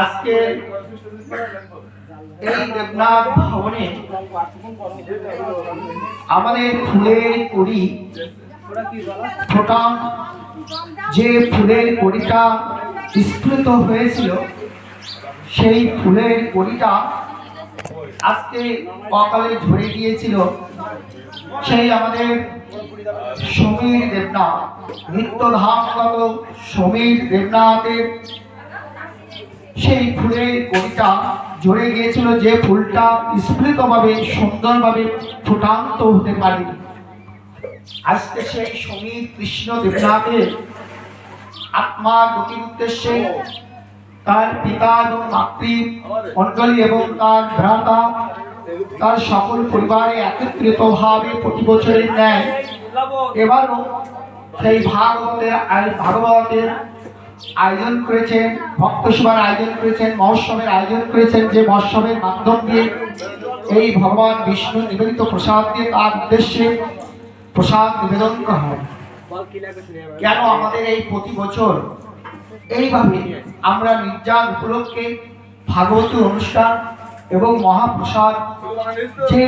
আজকে এই দেবনাথ ভবনে আমাদের ফুলের কড়ি ফোটান। যে ফুলের কড়িটা স্ফুলিত হয়েছিল, সেই ফুলের কড়িটা আজকে অকালে ঝরে গিয়েছিল। সেই আমাদের সমীর দেবনাথ, নিত্যধামগত সমীর দেবনাথের সেই ফুলের কড়িটা ঝরে গিয়েছিল যে ফুলটা স্ফুলিতভাবে, সুন্দরভাবে ফুটান্ত হতে পারে। আজকে সেই সমীর কৃষ্ণ দেবনাথের আত্মার গতির উদ্দেশ্যে তার পিতা এবং মাতৃ মণ্ডলী এবং তার ভ্রাতা, তার সকল পরিবারে একত্রিত ভাবে প্রতি বছরের ন্যায় এবারও সেই আয়- ভাগবতের আয়োজন করেছেন, ভক্ত সভার আয়োজন করেছেন, মহোৎসবের আয়োজন করেছেন যে মহোৎসবের মাধ্যম দিয়ে এই ভগবান বিষ্ণু নিবেদিত প্রসাদ দিয়ে তার উদ্দেশ্যে প্রসাদ নিবেদন করা হয়। কেন আমাদের এই প্রতি বছর এইভাবে আমরা নির্যান উপলক্ষে ভাগবতী অনুষ্ঠান এবং মহাপ্রসাদ যে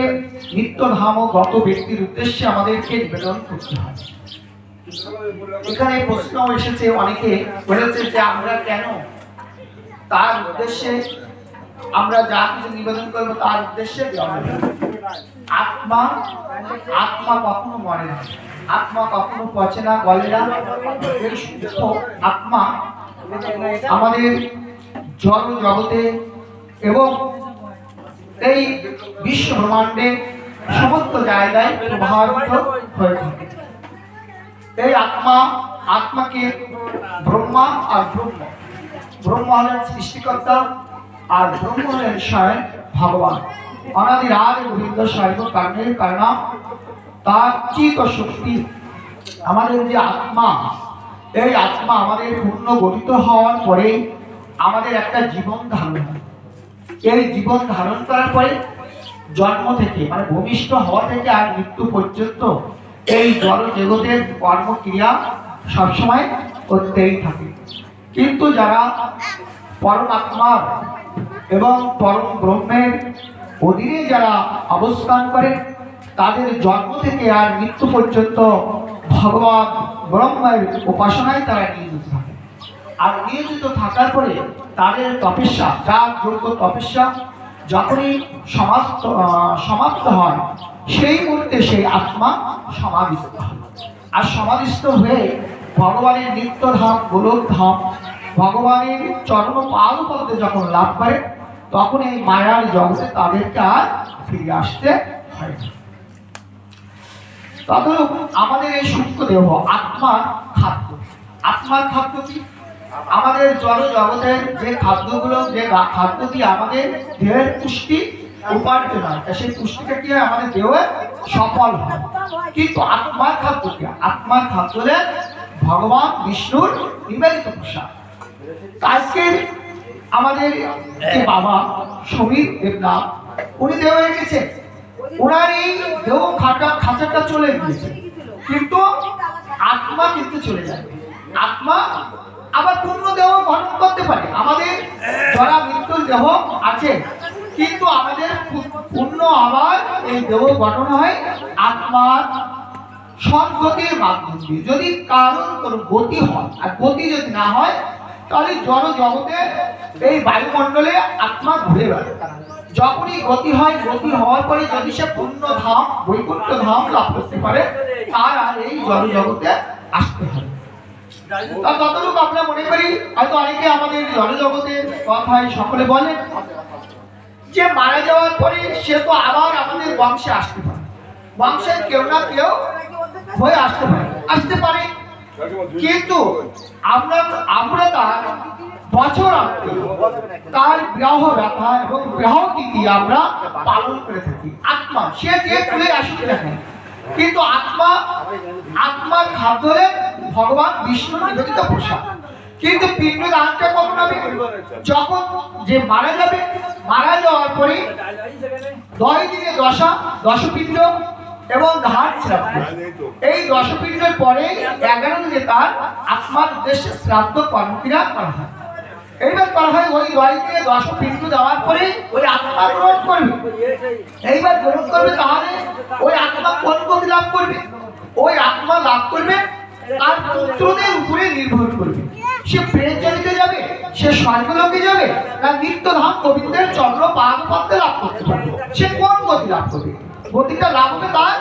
নিত্যধাম গত ব্যক্তির উদ্দেশ্যে আমাদেরকে নিবেদন করতে হয়। এখানে প্রশ্ন এসেছে অনেকে বলেছে যে আমরা কেন? তার উদ্দেশ্যে আমরা যা কিছু নিবেদন করব, তার উদ্দেশ্যে আত্মা আত্মা কখনো মরে না। আত্মা কখনো পচে না, গলে না। আত্মা আমাদের জড় জগতে এবং এই বিশ্ব ব্রহ্মাণ্ডে সমস্ত জায়গায় প্রভাবিত হয়ে থাকে। এই আত্মা, আত্মাকে ব্রহ্মা আর ব্রহ্ম। ব্রহ্ম হলেন সৃষ্টিকর্তা আর ব্রহ্ম হলেন স্বয়ং ভগবান। অনাদির আদি গোবিন্দ স্বয়ং কারণের কারণ। তার চিত শক্তি, আমাদের যে আত্মা, এই আত্মা আমাদের পূর্ণ গঠিত হওয়ার পরে আমাদের একটা জীবন ধারণ এই জীবন ধারণ করার পরে জন্ম থেকে মানে ভূমিষ্ঠ হওয়া থেকে আর মৃত্যু পর্যন্ত এই জড় জগতের কর্মক্রিয়া সবসময় করতেই থাকে। কিন্তু যারা পরমাত্মার এবং পরম ব্রহ্মের অধীনে যারা অবস্থান করে, তাদের জন্ম থেকে আর মৃত্যু পর্যন্ত ভগবান ব্রহ্মের উপাসনায় তারা নিয়োজিত থাকে। আর নিয়োজিত থাকার পরে তাদের তপস্যা, যার যোগ্য তপস্যা যখনই সমাপ্ত সমাপ্ত হয়, সেই মুহূর্তে সেই আত্মা সমাধিস্থ আর সমাধিস্থ হয়ে ভগবানের নিত্যধাম গোলক ধাম, ভগবানের চরণ পাদপদ্মে যখন লাভ করে, তখন এই মায়ার জগতে তাদেরকে আর ফিরে আসতে হয় না। আমাদের এই সূক্ষ্ম দেহ আত্মার খাদ্য। আত্মার খাদ্য কি? আমাদের জড় জগতের যে খাদ্যগুলো, যে খাদ্য দিয়ে আমাদের দেহের পুষ্টি ভগবান, বিষ্ণুর নিবেদিত প্রসাদ। আজকের আমাদের বাবা সমীর দেবনাথ উনি দেহ রেখেছেন ওনার এই দেহ খাটা, খাঁচাটা চলে গিয়েছে। কিন্তু আত্মা কিন্তু চলে যায়। আত্মা আবার পূর্ণ দেহ গঠন করতে পারে। আমাদের যারা মৃত্যুর দেহ আছে কিন্তু আমাদের পূর্ণ আবার এই দেহ গঠন হয় আত্মার সদ্গতির মাধ্যম দিয়ে। যদি কারণ কোনো গতি হয়, আর গতি যদি না হয়, তাহলে জড় জগতে এই বায়ুমণ্ডলে আত্মা ঘুরে বেড়ায়। যখনই গতি হয়, গতি হওয়ার পরে যদি সে পূর্ণ ধাম, বৈকুণ্ঠ ধাম লাভ করতে পারে, তার আর এই জড় জগতে আসতে হবে। ততটুকু আমরা মনে করি। হয়তো অনেকে আমাদের জড় জগতের কথায় সকলে বলে যে মারা যাওয়ার পরে সে তো আবার আমাদের বংশে আসতে পারে। বংশের কেউ না কেউ হয়ে আসতে পারে। আসতে পারে। কিন্তু আমরা আমরা তার বছর তার বিবাহ ব্যথা এবং বিবাহ তিথি আমরা পালন করে থাকি। আত্মা, সে যে তুলে আসুক না কিন্তু আত্মা, আত্মার খাদ্য ভগবান বিষ্ণু নিবেদিত প্রসাদ। কিন্তু পিণ্ড দানটা কখন হবে? যখন যে মারা যাবে, মারা যাওয়ার পরে দশ দিনে দশা, দশপিণ্ড এবং ঘাট শ্রাদ্ধ। এই দশপিণ্ডের পরে এগারো দিনে তার আত্মার উদ্দেশ্যে শ্রাদ্ধ কর্মক্রিয়া করা হয়। এইবার করা হয় ওই বাড়িতে দশ বিন্দু দেওয়ার পরে ওই আত্মা গ্রহণ করবে। এইবার গ্রহণ করবে তাহলে ওই আত্মা কোন গতি লাভ করবে? ওই আত্মা লাভ করবে আর পুত্রদের উপরে নির্ভর করবে। সে প্রেম জনিতে যাবে, সে স্বর্গলোকে যাবে না নিত্যধাম গোবিন্দের চন্দ্র পাদ পদ্মে লাভ করতে পারবে। সে কোন গতি লাভ করবে? গতিটা লাভ হবে তার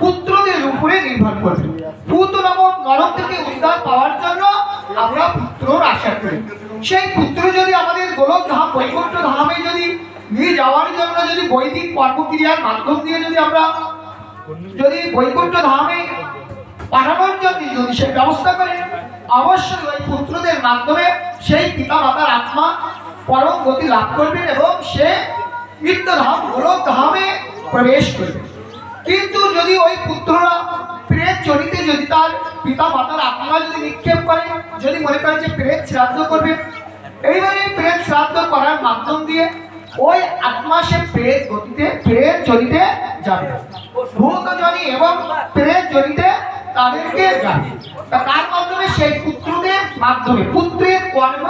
পুত্রদের উপরে নির্ভর করবে। পুত্র নামক নরক থেকে উদ্ধার পাওয়ার জন্য আমরা পুত্রর আশা করি। সেই পুত্র যদি আমাদের গোলক ধাম, বৈকুণ্ঠ ধামে যদি নিয়ে যাওয়ার জন্য যদি বৈদিক কর্মক্রিয়ার মাধ্যম দিয়ে যদি আমরা যদি বৈকুণ্ঠ ধামে পাঠানোর জন্য যদি সে ব্যবস্থা করে অবশ্যই ওই পুত্রদের মাধ্যমে সেই পিতা মাতার আত্মা পরম গতি লাভ করবেন এবং সে নিত্যধাম গোলক ধামে প্রবেশ করবে। কিন্তু যদি ওই পুত্ররা প্রেত চরিতে যদি তার পিতা মাতার আত্মা যদি নিক্ষেপ করে, যদি মনে করে যে প্রেত শ্রাদ্ধ করবে এইবারে প্রেত শ্রাদ্ধ করার মাধ্যম দিয়ে ওই আত্মা সে প্রেত গতিতে, প্রেত চরিতে যাবে। ভূত জনি এবং প্রেত জনিতে তাদেরকে যাবে। তার মাধ্যমে সেই পুত্রদের মাধ্যমে পুত্রের কর্ম